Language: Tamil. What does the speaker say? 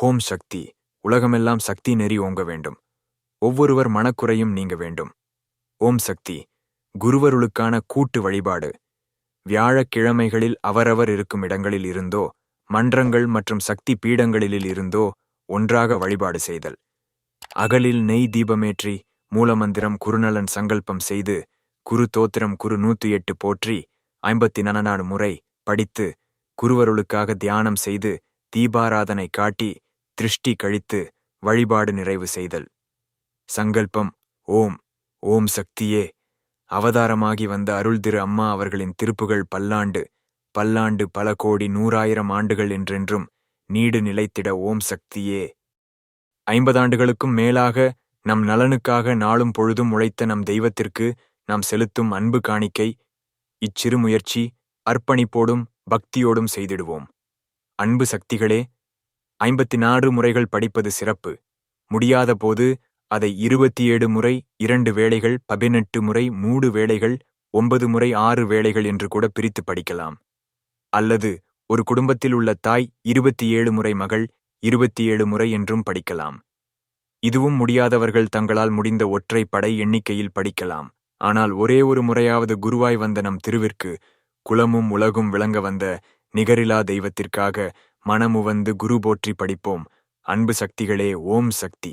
ஹோம் சக்தி உலகமெல்லாம் சக்தி நெறி ஓங்க வேண்டும். ஒவ்வொருவர் மனக்குறையும் நீங்க வேண்டும். ஓம் சக்தி குருவருளுக்கான கூட்டு வழிபாடு. வியாழக்கிழமைகளில் அவரவர் இருக்கும் இடங்களில் இருந்தோ மன்றங்கள் மற்றும் சக்தி பீடங்களில் இருந்தோ ஒன்றாக வழிபாடு செய்தல். அகலில் நெய் தீபமேற்றி மூலமந்திரம் குருநலன் சங்கல்பம் செய்து குரு தோத்திரம் குரு நூத்தி எட்டு போற்றி ஐம்பத்தி நனநாடு முறை படித்து குருவருளுக்காக தியானம் செய்து தீபாராதனை காட்டி திருஷ்டி கழித்து வழிபாடு நிறைவு செய்தல். சங்கல்பம் ஓம் ஓம் சக்தியே. அவதாரமாகி வந்த அருள் திரு அம்மா அவர்களின் திருப்புகள் பல்லாண்டு பல்லாண்டு பல கோடி நூறாயிரம் ஆண்டுகள் என்றென்றும் நீடு நிலைத்திட ஓம் சக்தியே. ஐம்பதாண்டுகளுக்கும் மேலாக நம் நலனுக்காக நாளும் பொழுதும் உழைத்த நம் தெய்வத்திற்கு நாம் செலுத்தும் அன்பு காணிக்கை இச்சிறு முயற்சி அர்ப்பணிப்போடும் பக்தியோடும் செய்திடுவோம். அன்பு சக்திகளே ஐம்பத்தி நாறு முறைகள் படிப்பது சிறப்பு. முடியாத போது அதை இருபத்தி ஏழு முறை இரண்டு வேளைகள் பதினெட்டு முறை மூடு வேளைகள் ஒன்பது முறை ஆறு வேளைகள் என்று கூட பிரித்து படிக்கலாம். அல்லது ஒரு குடும்பத்தில் உள்ள தாய் இருபத்தி ஏழு முறை மகள் இருபத்தி ஏழு முறை என்றும் படிக்கலாம். இதுவும் முடியாதவர்கள் தங்களால் முடிந்த ஒற்றை படை எண்ணிக்கையில் படிக்கலாம். ஆனால் ஒரே ஒரு முறையாவது குருவாய் வந்த நம் திருவிற்கு குலமும் உலகும் விளங்க வந்த நிகரிலா தெய்வத்திற்காக மனமுவந்து குரு போற்றி படிப்போம். அன்பு சக்திகளே ஓம் சக்தி.